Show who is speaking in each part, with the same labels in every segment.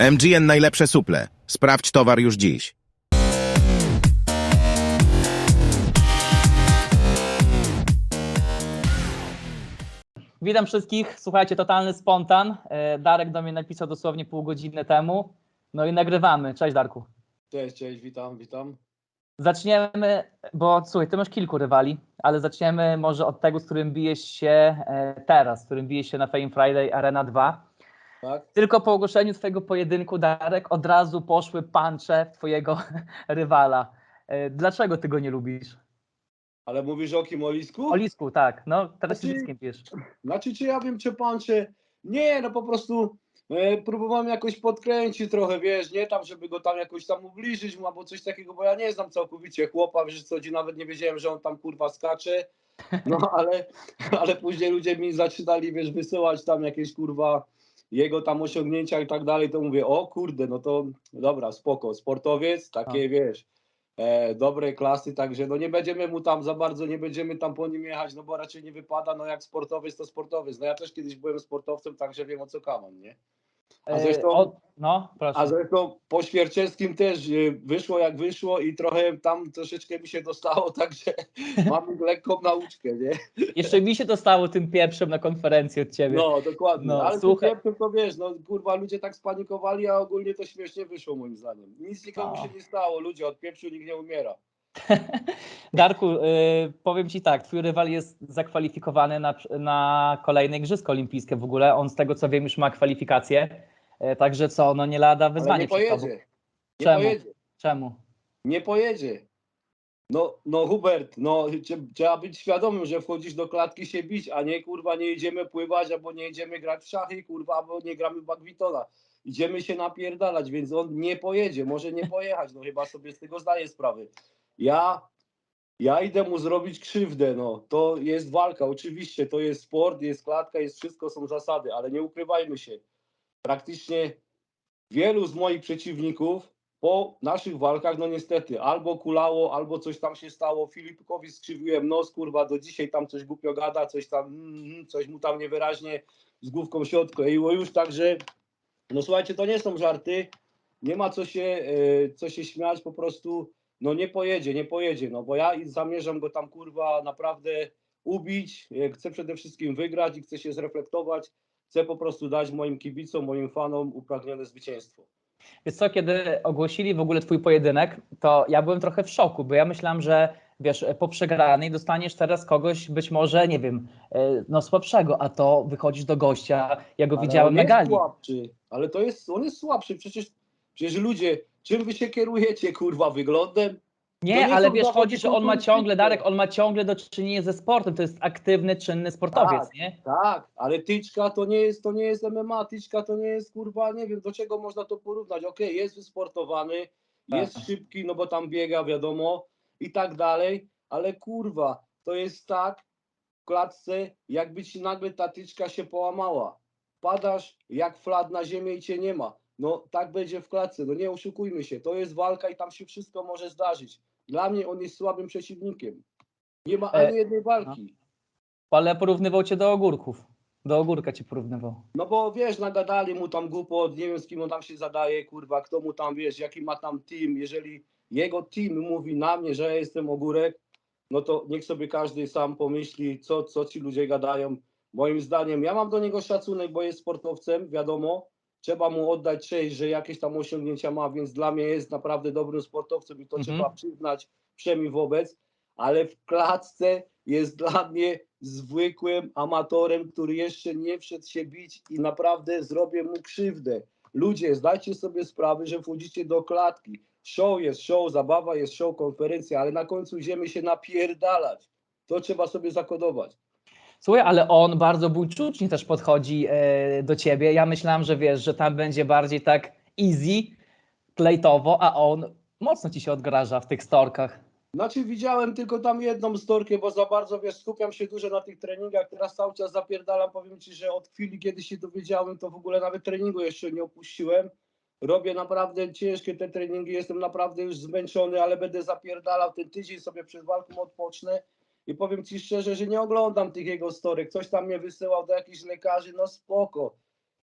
Speaker 1: MGN najlepsze suple. Sprawdź towar już dziś.
Speaker 2: Witam wszystkich. Słuchajcie, totalny spontan. E, Darek do mnie napisał dosłownie pół godziny temu. No i nagrywamy. Cześć Darku.
Speaker 3: Cześć, cześć, witam, witam.
Speaker 2: Zaczniemy, bo słuchaj, ty masz kilku rywali, ale zaczniemy może od tego, z którym bijesz się e, teraz, z którym bijesz się na Fame Friday Arena 2.
Speaker 3: Tak?
Speaker 2: Tylko po ogłoszeniu twojego pojedynku, Darek, od razu poszły puncze w twojego rywala. E, Dlaczego ty go nie lubisz?
Speaker 3: Ale mówisz o kim, o Lisku?
Speaker 2: O Lisku, tak. No, teraz się
Speaker 3: Znaczy-
Speaker 2: Liskiem pijesz.
Speaker 3: Znaczy, czy ja wiem, czy pan, czy... Nie, no po prostu e, próbowałem jakoś podkręcić trochę, wiesz, nie tam, żeby go tam jakoś tam ubliżyć mu albo coś takiego, bo ja nie znam całkowicie chłopa, wiesz co, gdzie nawet nie wiedziałem, że on tam kurwa skacze, no ale, ale później ludzie mi zaczynali, wiesz, wysyłać tam jakieś kurwa jego tam osiągnięcia i tak dalej, to mówię, o kurde, no to dobra, spoko, sportowiec, takie wiesz, e, dobrej klasy, także no nie będziemy mu tam za bardzo, nie będziemy tam po nim jechać, no bo raczej nie wypada, no jak sportowiec to sportowiec, no ja też kiedyś byłem sportowcem, także wiem o co kaman, nie? A
Speaker 2: E,
Speaker 3: zresztą-
Speaker 2: o- No, proszę.
Speaker 3: A zresztą po Świerczewskim też y, wyszło jak wyszło i trochę tam troszeczkę mi się dostało, także mam lekką nauczkę, nie?
Speaker 2: Jeszcze mi się dostało tym pierwszym na konferencji od ciebie.
Speaker 3: No, dokładnie.
Speaker 2: No,
Speaker 3: Ale
Speaker 2: słuchaj.
Speaker 3: słuchaj. to wiesz, no kurwa, ludzie tak spanikowali, a ogólnie to śmiesznie wyszło moim zdaniem. Nic nikomu
Speaker 2: A.
Speaker 3: się nie stało, ludzie od pieprzu nikt nie umiera.
Speaker 2: Darku, y, powiem Ci tak, Twój rywal jest zakwalifikowany na, na kolejne Igrzyska Olimpijskie w ogóle. On z tego co wiem już ma kwalifikacje, y, także co, no nie lada
Speaker 3: Ale
Speaker 2: wyzwanie
Speaker 3: nie
Speaker 2: przed tobą.
Speaker 3: pojedzie. Nie
Speaker 2: Czemu?
Speaker 3: pojedzie.
Speaker 2: Czemu?
Speaker 3: Nie pojedzie. No, no Hubert, no trzeba być świadomym, że wchodzisz do klatki się bić, a nie kurwa nie idziemy pływać, albo nie idziemy grać w szachy, kurwa, albo nie gramy w badmintona. Idziemy się napierdalać, więc on nie pojedzie, może nie pojechać, no chyba sobie z tego zdaję sprawę. Ja, ja idę mu zrobić krzywdę, no to jest walka, oczywiście, to jest sport, jest klatka, jest wszystko, są zasady, ale nie ukrywajmy się. Praktycznie wielu z moich przeciwników po naszych walkach, no niestety, albo kulało, albo coś tam się stało. Filipkowi skrzywiłem nos, kurwa, do dzisiaj tam coś głupio gada, coś tam, mm, coś mu tam niewyraźnie z główką się odkleiło już, także, no słuchajcie, to nie są żarty, nie ma co się, e, co się śmiać, po prostu, no nie pojedzie, nie pojedzie, no bo ja zamierzam go tam, kurwa, naprawdę ubić, e, chcę przede wszystkim wygrać i chcę się zreflektować, chcę po prostu dać moim kibicom, moim fanom upragnione zwycięstwo.
Speaker 2: Wiesz co, kiedy ogłosili w ogóle Twój pojedynek, to ja byłem trochę w szoku, bo ja myślałem, że wiesz, po przegranej dostaniesz teraz kogoś być może, nie wiem, y, no słabszego, a to wychodzisz do gościa, ja go
Speaker 3: Ale
Speaker 2: widziałem
Speaker 3: on
Speaker 2: na
Speaker 3: jest
Speaker 2: gali.
Speaker 3: Słabszy, ale to jest, on jest słabszy. Przecież, przecież ludzie, czym wy się kierujecie, kurwa, wyglądem?
Speaker 2: Nie,
Speaker 3: nie
Speaker 2: ale wiesz, chodzi, że on ma ciągle, Darek, on ma ciągle do czynienia ze sportem, to jest aktywny, czynny sportowiec,
Speaker 3: Tak.
Speaker 2: nie?
Speaker 3: Tak, ale tyczka to nie jest, to nie jest MMA, tyczka to nie jest, kurwa, nie wiem, do czego można to porównać. Okej, jest wysportowany,
Speaker 2: Tak.
Speaker 3: jest szybki, no bo tam biega, wiadomo, i tak dalej, ale kurwa, to jest tak w klatce, jakby ci nagle ta tyczka się połamała. Padasz jak flat na ziemię i cię nie ma. No tak będzie w klatce, no nie oszukujmy się, to jest walka i tam się wszystko może zdarzyć. Dla mnie on jest słabym przeciwnikiem. Nie ma
Speaker 2: E,
Speaker 3: ani jednej walki.
Speaker 2: Ale porównywał cię do ogórków. Do ogórka cię porównywał.
Speaker 3: No bo wiesz, nagadali mu tam głupot, nie wiem z kim on tam się zadaje, kurwa, kto mu tam, wiesz, jaki ma tam team. Jeżeli jego team mówi na mnie, że ja jestem ogórek, no to niech sobie każdy sam pomyśli, co, co ci ludzie gadają. Moim zdaniem, ja mam do niego szacunek, bo jest sportowcem, wiadomo, trzeba mu oddać cześć, że jakieś tam osiągnięcia ma, więc dla mnie jest naprawdę dobrym sportowcem i to
Speaker 2: Mhm.
Speaker 3: trzeba przyznać przemi wobec, ale w klatce jest dla mnie zwykłym amatorem, który jeszcze nie wszedł się bić i naprawdę zrobię mu krzywdę. Ludzie, zdajcie sobie sprawę, że wchodzicie do klatki. Show jest show, zabawa jest show, konferencja, ale na końcu idziemy się napierdalać. To trzeba sobie zakodować.
Speaker 2: Słuchaj, ale on bardzo buńczucznie też podchodzi e, do ciebie. Ja myślałem, że wiesz, że tam będzie bardziej tak easy, klejtowo, a on mocno ci się odgraża w tych storkach.
Speaker 3: Znaczy widziałem tylko tam jedną storkę, bo za bardzo, wiesz, skupiam się dużo na tych treningach, teraz cały czas zapierdalam, powiem Ci, że od chwili, kiedy się dowiedziałem, to w ogóle nawet treningu jeszcze nie opuściłem. Robię naprawdę ciężkie te treningi, jestem naprawdę już zmęczony, ale będę zapierdalał ten tydzień sobie przed walką odpocznę i powiem Ci szczerze, że nie oglądam tych jego storek, coś tam mnie wysyłał do jakichś lekarzy, no spoko.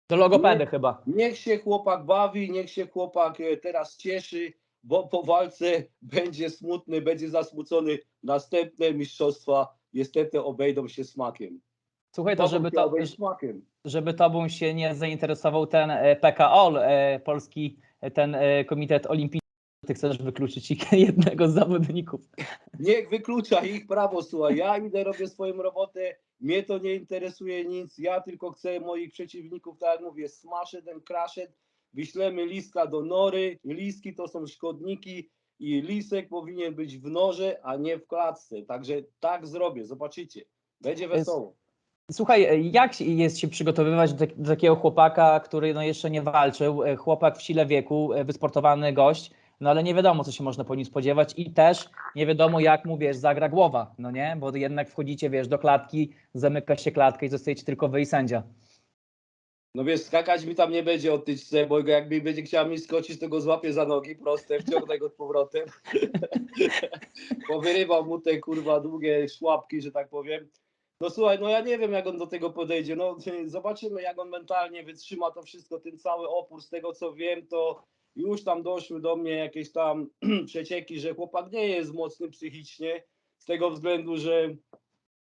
Speaker 2: Do logopedy chyba.
Speaker 3: Niech się chłopak bawi, niech się chłopak e, teraz cieszy, bo po walce będzie smutny, będzie zasmucony. Następne mistrzostwa niestety obejdą się smakiem.
Speaker 2: Słuchaj, to żeby to, żeby tobą się nie zainteresował ten e, PKOL, e, polski ten komitet olimpijski, ty chcesz wykluczyć jednego z zawodników.
Speaker 3: Niech wyklucza ich prawo, słuchaj. Ja idę, robię swoją robotę, mnie to nie interesuje nic. Ja tylko chcę moich przeciwników, tak jak mówię, smashed and crashed. Wyślemy liska do nory. Liski to są szkodniki i lisek powinien być w norze, a nie w klatce. Także tak zrobię, zobaczycie. Będzie wesoło.
Speaker 2: Słuchaj, jak jest się przygotowywać do, tak- do takiego chłopaka, który no jeszcze nie walczył, e, chłopak w sile wieku, e, wysportowany gość, no ale nie wiadomo, co się można po nim spodziewać i też nie wiadomo, jak mu, wiesz, zagra głowa, no nie? Bo jednak wchodzicie, wiesz, do klatki, zamyka się klatkę i zostajecie tylko wy i sędzia.
Speaker 3: No wiesz, skakać mi tam nie będzie od tyczce, bo jak będzie chciał mi skoczyć, to go złapię za nogi proste, wciągnę go z powrotem. Powyrywał mu te kurwa długie szłapki, że tak powiem. No słuchaj, no ja nie wiem jak on do tego podejdzie. No zobaczymy jak on mentalnie wytrzyma to wszystko, ten cały opór. Z tego co wiem, to już tam doszły do mnie jakieś tam przecieki, że chłopak nie jest mocny psychicznie, z tego względu, że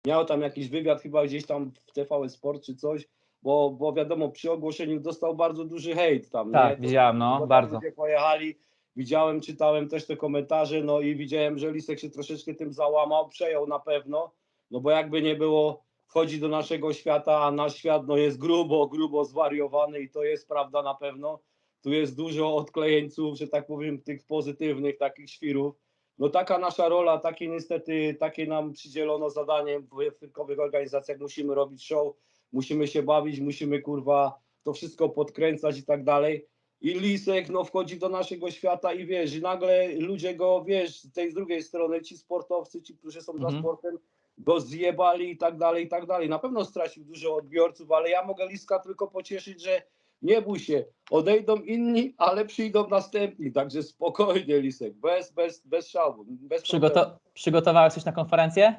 Speaker 3: miał tam jakiś wywiad chyba gdzieś tam w TVN Sport czy coś, bo, bo wiadomo, przy ogłoszeniu dostał bardzo duży hejt tam.
Speaker 2: Tak,
Speaker 3: nie?
Speaker 2: widziałem, no, bardzo.
Speaker 3: Ludzie pojechali, widziałem, czytałem też te komentarze, no i widziałem, że Lisek się troszeczkę tym załamał, przejął na pewno, no bo jakby nie było, wchodzi do naszego świata, a nasz świat no jest grubo, grubo zwariowany i to jest prawda na pewno. Tu jest dużo odklejeńców, że tak powiem, tych pozytywnych, takich świrów. No taka nasza rola, takie niestety, takie nam przydzielono zadanie w wojewódzkowych organizacjach, musimy robić show, musimy się bawić, musimy kurwa to wszystko podkręcać i tak dalej. I Lisek no, wchodzi do naszego świata i wiesz, i nagle ludzie go, wiesz, z tej z drugiej strony, ci sportowcy, ci, którzy są za
Speaker 2: Mhm.
Speaker 3: sportem, go zjebali i tak dalej, i tak dalej. Na pewno stracił dużo odbiorców, ale ja mogę Liska tylko pocieszyć, że nie bój się, odejdą inni, ale przyjdą następni, także spokojnie Lisek, bez, bez, bez szału, bez.
Speaker 2: Przygoto- przygotowałeś coś na konferencję?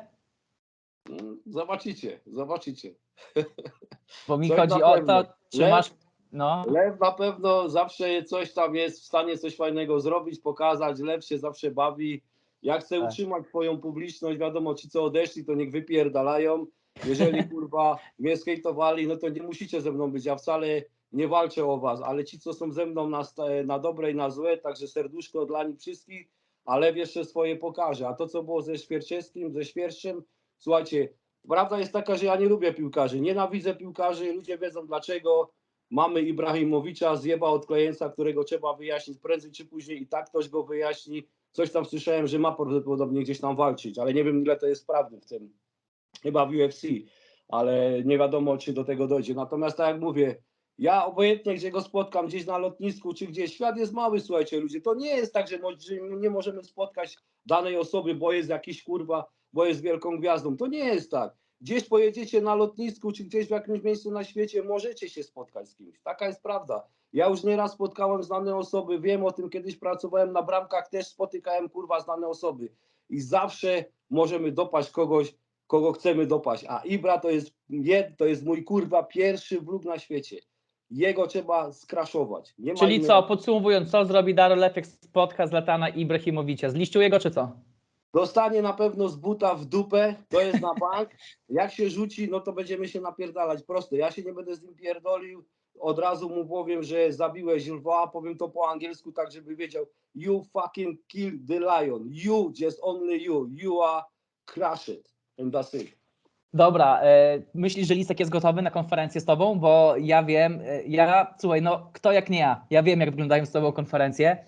Speaker 3: Mm, Zobaczycie, zobaczycie.
Speaker 2: Bo mi
Speaker 3: Coś
Speaker 2: chodzi o to, czy
Speaker 3: Lew-
Speaker 2: masz... No,
Speaker 3: Lew na pewno zawsze coś tam jest w stanie coś fajnego zrobić, pokazać. Lew się zawsze bawi. Ja chcę
Speaker 2: Tak.
Speaker 3: utrzymać swoją publiczność. Wiadomo, ci co odeszli, to niech wypierdalają. Jeżeli kurwa mnie skejtowali, no to nie musicie ze mną być. Ja wcale nie walczę o was, ale ci, co są ze mną na, na dobre i na złe, także serduszko dla nich wszystkich, a Lew jeszcze swoje pokaże. A to, co było ze Świerczewskim, ze Świerszczem, słuchajcie, prawda jest taka, że ja nie lubię piłkarzy. Nienawidzę piłkarzy, ludzie wiedzą dlaczego mamy Ibrahimowicza, zjeba od klejenca, którego trzeba wyjaśnić prędzej czy później i tak ktoś go wyjaśni. Coś tam słyszałem, że ma prawdopodobnie gdzieś tam walczyć, ale nie wiem ile to jest prawdy w tym. Chyba w UFC, ale nie wiadomo czy do tego dojdzie. Natomiast tak jak mówię, ja obojętnie gdzie go spotkam, gdzieś na lotnisku czy gdzieś, świat jest mały, słuchajcie ludzie. To nie jest tak, że mo- że nie możemy spotkać danej osoby, bo jest jakiś kurwa, bo jest wielką gwiazdą. To nie jest tak gdzieś pojedziecie na lotnisku, czy gdzieś w jakimś miejscu na świecie, możecie się spotkać z kimś. Taka jest prawda. Ja już nieraz spotkałem znane osoby, wiem o tym, kiedyś pracowałem na bramkach, też spotykałem kurwa znane osoby. I zawsze możemy dopaść kogoś, kogo chcemy dopaść. A Ibra to jest, to jest mój kurwa pierwszy wróg na świecie. Jego trzeba skraszować. Nie ma
Speaker 2: czyli
Speaker 3: innego.
Speaker 2: co, podsumowując, co zrobi Daro Lew, jak spotka Zlatana Ibrahimowicza? Zliściuje go, czy co?
Speaker 3: Dostanie na pewno z buta w dupę, to jest na bank. Jak się rzuci, no to będziemy się napierdalać. Proste. Ja się nie będę z nim pierdolił. Od razu mu powiem, że zabiłeś lwa, powiem to po angielsku, tak żeby wiedział. You fucking killed the lion. You, just only you. You are crushed. And that's it.
Speaker 2: Dobra, e, myślisz, że Lisek jest gotowy na konferencję z tobą? Bo ja wiem, e, ja, słuchaj, no kto jak nie ja, ja wiem jak wyglądają z tobą konferencje,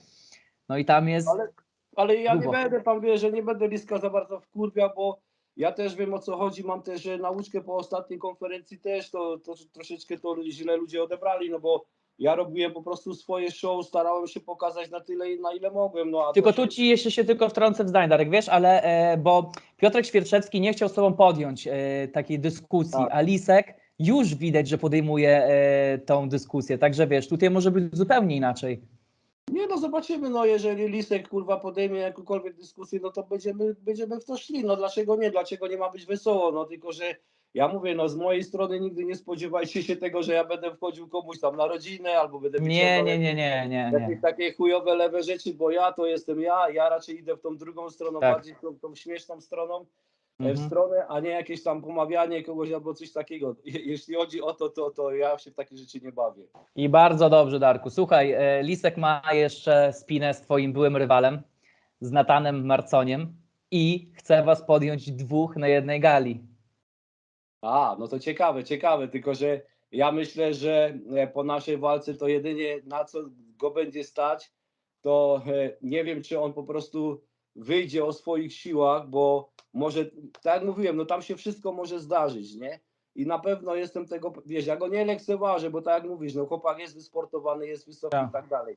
Speaker 2: no i tam jest,
Speaker 3: Ale- Ale ja
Speaker 2: Grubo.
Speaker 3: nie będę tam, wie, że nie będę Liska za bardzo wkurwiał, bo ja też wiem o co chodzi. Mam też nauczkę po ostatniej konferencji też, to, to troszeczkę to źle ludzie odebrali, no bo ja robiłem po prostu swoje show, starałem się pokazać na tyle, na ile mogłem. No,
Speaker 2: tylko
Speaker 3: to
Speaker 2: tu
Speaker 3: się-
Speaker 2: ci jeszcze się tylko wtrącę w zdanie, Darek, wiesz, ale, e, bo Piotrek Świerczewski nie chciał z tobą podjąć e, takiej dyskusji,
Speaker 3: Tak.
Speaker 2: a Lisek już widać, że podejmuje e, tą dyskusję, także wiesz, tutaj może być zupełnie inaczej.
Speaker 3: Nie no, zobaczymy, no jeżeli Lisek kurwa podejmie jakąkolwiek dyskusję, no to będziemy, będziemy w to szli. No dlaczego nie? Dlaczego nie ma być wesoło? No tylko, że Ja mówię, no z mojej strony nigdy nie spodziewajcie się tego, że ja będę wchodził komuś tam na rodzinę, albo będę
Speaker 2: Nie, nie, nie, nie, nie, nie.
Speaker 3: takie chujowe lewe rzeczy, bo ja to jestem ja, ja raczej idę w tą drugą stroną,
Speaker 2: Tak.
Speaker 3: bardziej tą, tą śmieszną stroną, e, w
Speaker 2: Mhm.
Speaker 3: stronę, a nie jakieś tam pomawianie kogoś albo coś takiego. Je, jeśli chodzi o to, to, to ja się w takie rzeczy nie bawię.
Speaker 2: I bardzo dobrze, Darku. Słuchaj, e, Lisek ma jeszcze spinę z twoim byłym rywalem, z Natanem Marconiem i chce was podjąć dwóch na jednej gali.
Speaker 3: A, no to ciekawe, ciekawe, tylko że ja myślę, że e, po naszej walce to jedynie na co go będzie stać, to e, nie wiem, czy on po prostu wyjdzie o swoich siłach, bo może, tak jak mówiłem, no tam się wszystko może zdarzyć, nie? I na pewno jestem tego, wiesz, ja go nie lekceważę, bo tak jak mówisz, no chłopak jest wysportowany, jest wysoki
Speaker 2: Tak.
Speaker 3: i tak dalej.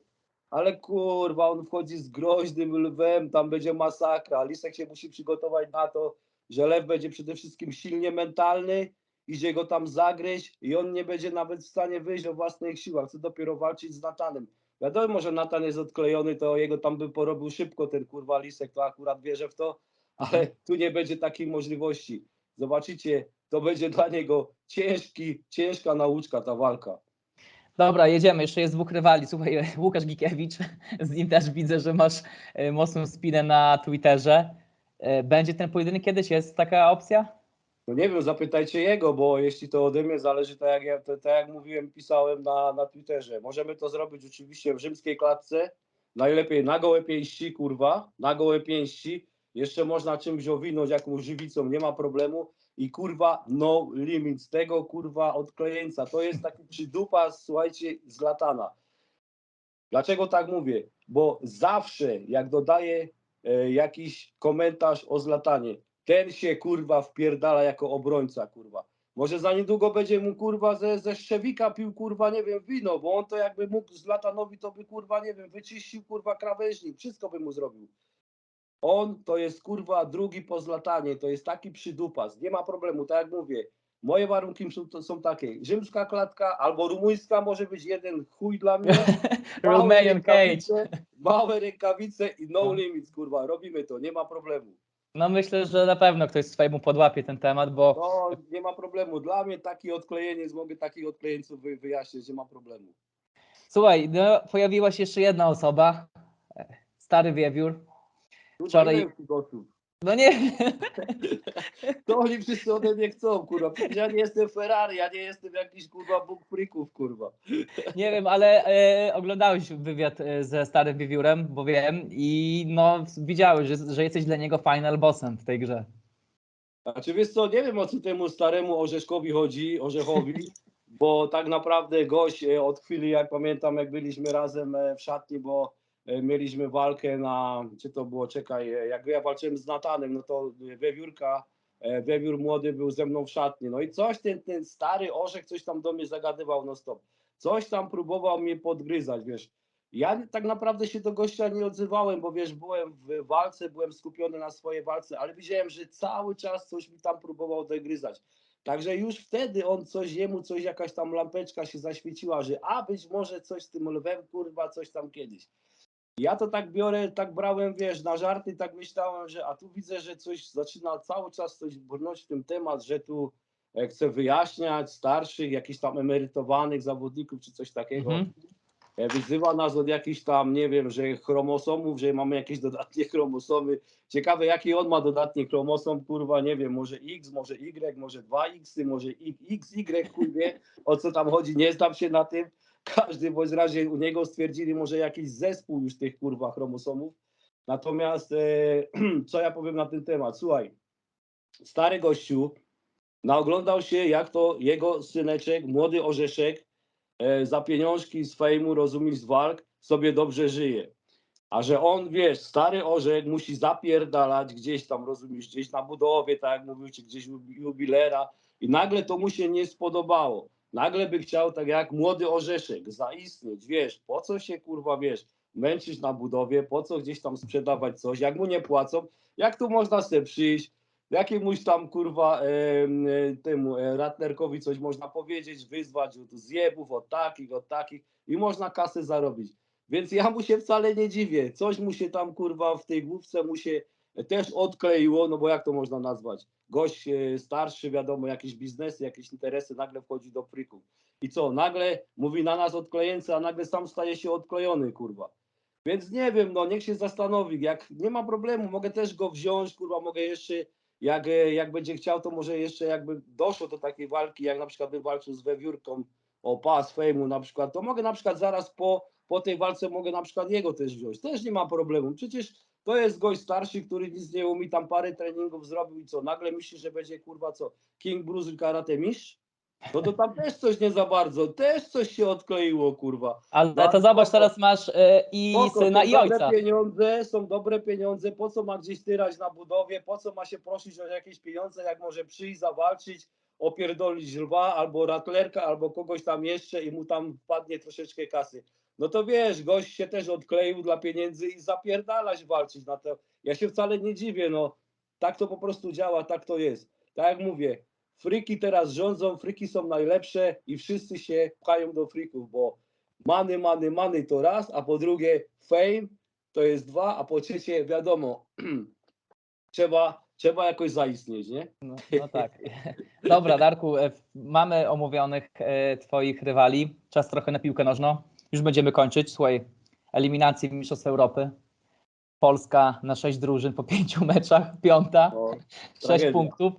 Speaker 3: Ale kurwa, on wchodzi z groźnym lwem, tam będzie masakra. Lisek się musi przygotować na to, że lew będzie przede wszystkim silnie mentalny, idzie go tam zagryźć i on nie będzie nawet w stanie wyjść o własnych siłach, co dopiero walczyć z Natanem. Wiadomo, że Natan jest odklejony, to jego tam by porobił szybko ten kurwa Lisek, to akurat wierzę w to, ale tu nie będzie takiej możliwości. Zobaczycie, to będzie dla niego ciężki, ciężka nauczka ta walka.
Speaker 2: Dobra, jedziemy. Jeszcze jest dwóch rywali. Słuchaj, Łukasz Gikiewicz, z nim też widzę, że masz e, mocną spinę na Twitterze. E, Będzie ten pojedynek kiedyś? Jest taka opcja?
Speaker 3: No nie wiem, zapytajcie jego, bo jeśli to ode mnie zależy, tak jak, ja, to, tak jak mówiłem, pisałem na, na Twitterze. Możemy to zrobić oczywiście w rzymskiej klatce, najlepiej na gołe pięści, kurwa, na gołe pięści. Jeszcze można czymś owinąć, jakąś żywicą, nie ma problemu. I kurwa, no limit z tego kurwa odklejeńca. To jest taki przydupa, słuchajcie, z latana. Dlaczego tak mówię? Bo zawsze jak dodaję jakiś komentarz o zlatanie, ten się kurwa wpierdala jako obrońca, kurwa. Może za niedługo będzie mu kurwa ze, ze szczewika pił kurwa, nie wiem, wino, bo on to jakby mógł z Latanowi, to by kurwa, nie wiem, wyczyścił kurwa krawężnik, wszystko by mu zrobił. On to jest kurwa drugi po zlatanie, to jest taki przydupas, nie ma problemu, tak jak mówię. Moje warunki są, to są takie, rzymska klatka albo rumuńska może być jeden chuj dla mnie.
Speaker 2: Romanian Cage.
Speaker 3: rękawice, Małe rękawice i no
Speaker 2: No.
Speaker 3: limits, kurwa, robimy to, nie ma problemu.
Speaker 2: No myślę, że na pewno ktoś swojemu podłapie ten temat, bo
Speaker 3: No, nie ma problemu. Dla mnie taki odklejeniec, mogę takich odklejeńców wy, wyjaśnić, nie ma problemu.
Speaker 2: słuchaj, no, pojawiła się jeszcze jedna osoba, stary wiewiór.
Speaker 3: Tutaj
Speaker 2: Wczoraj-
Speaker 3: nie wiem.
Speaker 2: No
Speaker 3: To oni wszyscy ode mnie chcą, kurwa. Ja nie jestem Ferrari, ja nie jestem jakiś, kurwa, Bóg frików, kurwa.
Speaker 2: nie wiem, ale e, oglądałeś wywiad e, ze starym wiewiórem, bo wiem i no widziałeś, że, że jesteś dla niego final bossem w tej grze.
Speaker 3: Znaczy, wiesz co, nie wiem, o co temu staremu Orzeszkowi chodzi, Orzechowi, bo tak naprawdę gość e, od chwili, jak pamiętam, jak byliśmy razem e, w szatni, bo mieliśmy walkę na, czy to było, czekaj, e, jak ja walczyłem z Natanem, no to e, Wiewiórka, e, Wiewiór młody był ze mną w szatni, no i coś, ten, ten stary Orzech coś tam do mnie zagadywał no stop. Coś tam próbował mnie podgryzać, wiesz. Ja tak naprawdę się do gościa nie odzywałem, bo wiesz, byłem w walce, byłem skupiony na swojej walce, ale widziałem, że cały czas coś mi tam próbował dogryzać. Także już wtedy on coś, jemu coś, jakaś tam lampeczka się zaświeciła, że a być może coś z tym lwem, kurwa, coś tam kiedyś. Ja to tak biorę, tak brałem, wiesz, na żarty, tak myślałem, że a tu widzę, że coś zaczyna cały czas coś brnąć w tym temat, że tu e, chce wyjaśniać starszych, jakichś tam emerytowanych zawodników czy coś takiego.
Speaker 2: Mhm.
Speaker 3: E, Wyzywa nas od jakichś tam, nie wiem, że chromosomów, że mamy jakieś dodatnie chromosomy. Ciekawe, jaki on ma dodatni chromosom, kurwa, nie wiem, może X, może Y, może 2X, może X, Y, chuj wie, o co tam chodzi, nie znam się na tym. Każdy bądź razie u niego stwierdzili może jakiś zespół już tych, kurwa, chromosomów. Natomiast, e, co ja powiem na ten temat? Słuchaj, stary gościu naoglądał się, jak to jego syneczek, młody orzeszek, za pieniążki z fejmu, rozumiesz, z walk, sobie dobrze żyje. A że on, wiesz, stary orzech musi zapierdalać gdzieś tam, rozumiesz, gdzieś na budowie, tak jak mówił, czy gdzieś jubilera i nagle to mu się nie spodobało. Nagle by chciał, tak jak młody orzeszek, zaistnieć, wiesz, po co się, kurwa, wiesz, męczyć na budowie, po co gdzieś tam sprzedawać coś, jak mu nie płacą, jak tu można sobie przyjść, jakiemuś tam kurwa e, temu e, Ratnerkowi coś można powiedzieć, wyzwać od zjebów, od takich, od takich i można kasę zarobić. Więc ja mu się wcale nie dziwię. Coś mu się tam kurwa w tej główce mu się też odkleiło, no bo jak to można nazwać? Gość e, starszy, wiadomo, jakieś biznesy, jakieś interesy, nagle wchodzi do frików. I co, nagle mówi na nas odklejęcy, a nagle sam staje się odklejony, kurwa. Więc nie wiem, no niech się zastanowi, jak nie ma problemu, mogę też go wziąć, kurwa, mogę jeszcze, jak, e, jak będzie chciał, to może jeszcze jakby doszło do takiej walki, jak na przykład bym walczył z Wewiórką o pas fejmu na przykład, to mogę na przykład zaraz po, po tej walce mogę na przykład jego też wziąć, też nie ma problemu, przecież to jest gość starszy, który nic nie umie, tam parę treningów zrobił i co, nagle myśli, że będzie kurwa co, King Bruce Karate Mistrz? No to tam też coś nie za bardzo, też coś się odkleiło, kurwa.
Speaker 2: Ale to zobacz, teraz masz e, i
Speaker 3: Spoko,
Speaker 2: syna, i
Speaker 3: dobre
Speaker 2: ojca.
Speaker 3: pieniądze, są dobre pieniądze, po co ma gdzieś tyrać na budowie, po co ma się prosić o jakieś pieniądze, jak może przyjść, zawalczyć, opierdolić lwa, albo ratlerka, albo kogoś tam jeszcze i mu tam wpadnie troszeczkę kasy. No to wiesz, gość się też odkleił dla pieniędzy i zapierdalać walczyć na to. Ja się wcale nie dziwię, no tak to po prostu działa, tak to jest. Tak jak mówię, friki teraz rządzą, friki są najlepsze i wszyscy się pchają do frików, bo many, many, many to raz, a po drugie fame to jest dwa, a po trzecie wiadomo, trzeba, trzeba jakoś zaistnieć, nie?
Speaker 2: No, no tak. Dobra, Darku, e, mamy omówionych e, Twoich rywali. Czas trochę na piłkę nożną. Już będziemy kończyć. Słuchaj, eliminacje Mistrzostw Europy. Polska na sześć drużyn po pięciu meczach, piąta,
Speaker 3: No,
Speaker 2: sześć
Speaker 3: tragedia.
Speaker 2: punktów.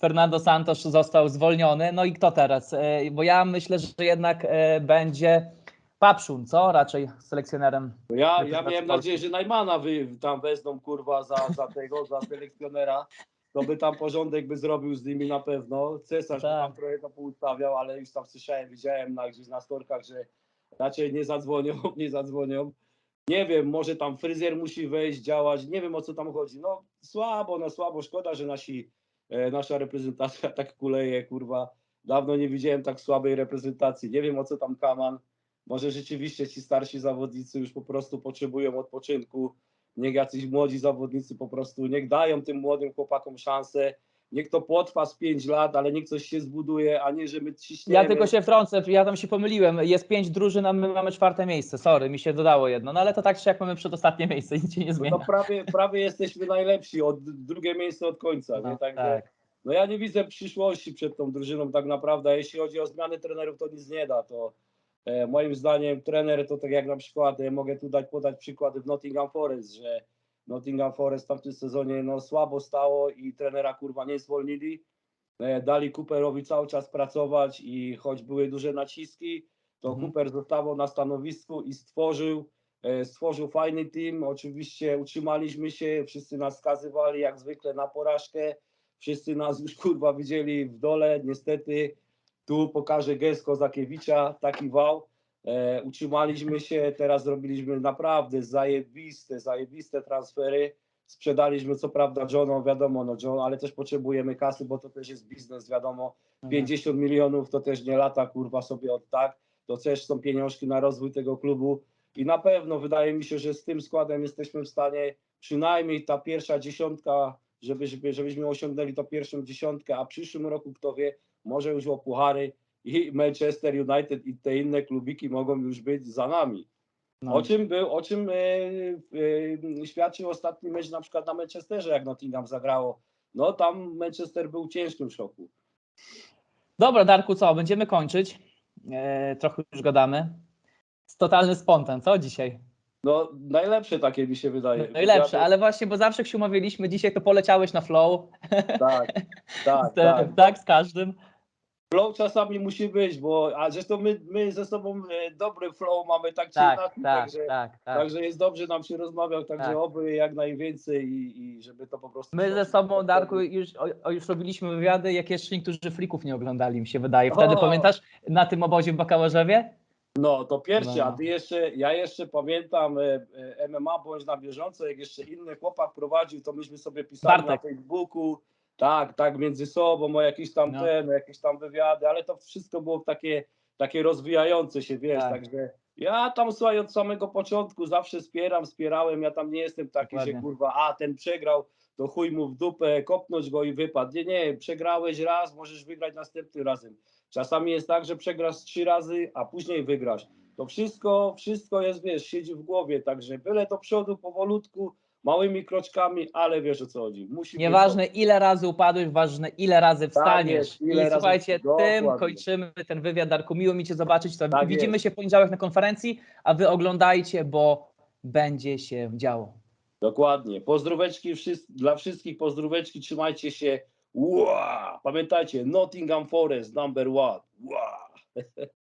Speaker 2: Fernando Santos został zwolniony. No i kto teraz? E, Bo ja myślę, że jednak e, będzie Papszun, co? Raczej selekcjonerem.
Speaker 3: Ja, ja miałem nadzieję, że Najmana wy tam wezmą kurwa za, za tego, za selekcjonera. To by tam porządek by zrobił z nimi na pewno. Cesarz
Speaker 2: Tak.
Speaker 3: tam trochę to poustawiał, ale już tam słyszałem, widziałem na, gdzieś na storkach, że raczej nie zadzwonią, nie zadzwonią. Nie wiem, może tam fryzjer musi wejść, działać, nie wiem o co tam chodzi. No słabo, no słabo, szkoda, że nasi, nasza reprezentacja tak kuleje, kurwa. Dawno nie widziałem tak słabej reprezentacji. Nie wiem o co tam Kaman. Może rzeczywiście ci starsi zawodnicy już po prostu potrzebują odpoczynku. Niech jacyś młodzi zawodnicy po prostu, niech dają tym młodym chłopakom szansę. Niech to potrwa z 5 lat, ale niech coś się zbuduje, a nie, że my ciśniemy.
Speaker 2: Ja tylko się wtrącę, ja tam się pomyliłem. Jest pięć drużyn, a my mamy czwarte miejsce. Sorry, mi się dodało jedno. No ale to tak czy jak mamy przedostatnie miejsce, nic się nie
Speaker 3: No
Speaker 2: zmienia.
Speaker 3: to prawie, prawie jesteśmy najlepsi, od drugie miejsce od końca.
Speaker 2: No,
Speaker 3: nie? Także,
Speaker 2: tak.
Speaker 3: no ja nie widzę przyszłości przed tą drużyną tak naprawdę. Jeśli chodzi o zmiany trenerów, to nic nie da. To e, moim zdaniem trener to tak jak na przykład, e, mogę tu dać podać przykład w Nottingham Forest, że Nottingham Forest w tamtym sezonie no, słabo stało i trenera kurwa nie zwolnili. E, dali Cooperowi cały czas pracować i choć były duże naciski, to
Speaker 2: Mhm.
Speaker 3: Cooper zostawał na stanowisku i stworzył e, stworzył fajny team. Oczywiście utrzymaliśmy się, wszyscy nas skazywali jak zwykle na porażkę. Wszyscy nas już kurwa widzieli w dole. Niestety tu pokażę gest Kozakiewicza, taki wał. E, utrzymaliśmy się, teraz zrobiliśmy naprawdę zajebiste, zajebiste transfery. Sprzedaliśmy co prawda Johną, wiadomo, no John, ale też potrzebujemy kasy, bo to też jest biznes, wiadomo. 50 milionów to też nie lata kurwa sobie od tak. To też są pieniążki na rozwój tego klubu. I na pewno wydaje mi się, że z tym składem jesteśmy w stanie przynajmniej ta pierwsza dziesiątka, żeby, żeby, żebyśmy osiągnęli tą pierwszą dziesiątkę, a w przyszłym roku kto wie, może już o puchary i Manchester United i te inne klubiki mogą już być za nami.
Speaker 2: No.
Speaker 3: O czym był, o czym e, świadczył ostatni mecz na przykład na Manchesterze, jak Nottingham zagrało. No tam Manchester był w ciężkim szoku.
Speaker 2: Dobra, Darku, co? Będziemy kończyć. E, trochę już gadamy. Totalny spontan, co dzisiaj?
Speaker 3: No najlepsze takie mi się wydaje.
Speaker 2: Najlepsze,
Speaker 3: Wywiady-
Speaker 2: ale właśnie, bo zawsze się umawialiśmy, dzisiaj to poleciałeś na flow.
Speaker 3: Tak, tak, tak.
Speaker 2: tak, z każdym.
Speaker 3: Flow czasami musi być, bo a zresztą my, my ze sobą e, dobry flow mamy tak czy
Speaker 2: Tak,
Speaker 3: inaczej,
Speaker 2: tak,
Speaker 3: także,
Speaker 2: tak, tak.
Speaker 3: także jest dobrze nam się rozmawiał, także
Speaker 2: Tak.
Speaker 3: oby jak najwięcej i, i żeby to po prostu...
Speaker 2: My ze sobą, Darku, już, o, już robiliśmy wywiady, jak jeszcze niektórzy flików nie oglądali, mi się wydaje. Wtedy
Speaker 3: O!
Speaker 2: pamiętasz na tym obozie w Bakałarzewie?
Speaker 3: No to pierwsze,
Speaker 2: No.
Speaker 3: a ty jeszcze, ja jeszcze pamiętam e, e, MMA bądź na bieżąco, jak jeszcze inny chłopak prowadził, to myśmy sobie pisali
Speaker 2: Bartek.
Speaker 3: na Facebooku, tak, tak, między sobą, o jakieś tam
Speaker 2: No.
Speaker 3: ten, o jakieś tam wywiady, ale to wszystko było takie, takie rozwijające się, wiesz,
Speaker 2: Tak.
Speaker 3: także ja tam słuchaj od samego początku zawsze wspieram, wspierałem, ja tam nie jestem taki,
Speaker 2: Dokładnie.
Speaker 3: że kurwa, a ten przegrał, to chuj mu w dupę, kopnąć go i wypadł. Nie, nie, przegrałeś raz, możesz wygrać następnym razem. Czasami jest tak, że przegrasz trzy razy, a później wygrasz. To wszystko, wszystko jest, wiesz, siedzi w głowie, także byle do przodu powolutku, małymi kroczkami, ale wiesz o co chodzi. Musi być
Speaker 2: Nieważne ile razy upadłeś, ważne ile razy wstaniesz.
Speaker 3: jest, ile
Speaker 2: I
Speaker 3: razy-
Speaker 2: słuchajcie, tym
Speaker 3: dokładnie.
Speaker 2: kończymy ten wywiad. Darku, miło mi Cię zobaczyć. To
Speaker 3: Tak
Speaker 2: widzimy
Speaker 3: jest.
Speaker 2: się w poniedziałek na konferencji, a Wy oglądajcie, bo będzie się działo.
Speaker 3: Dokładnie. Pozdróweczki wszys- dla wszystkich, pozdróweczki, trzymajcie się. Ua! Pamiętajcie, Nottingham Forest number one. Ua!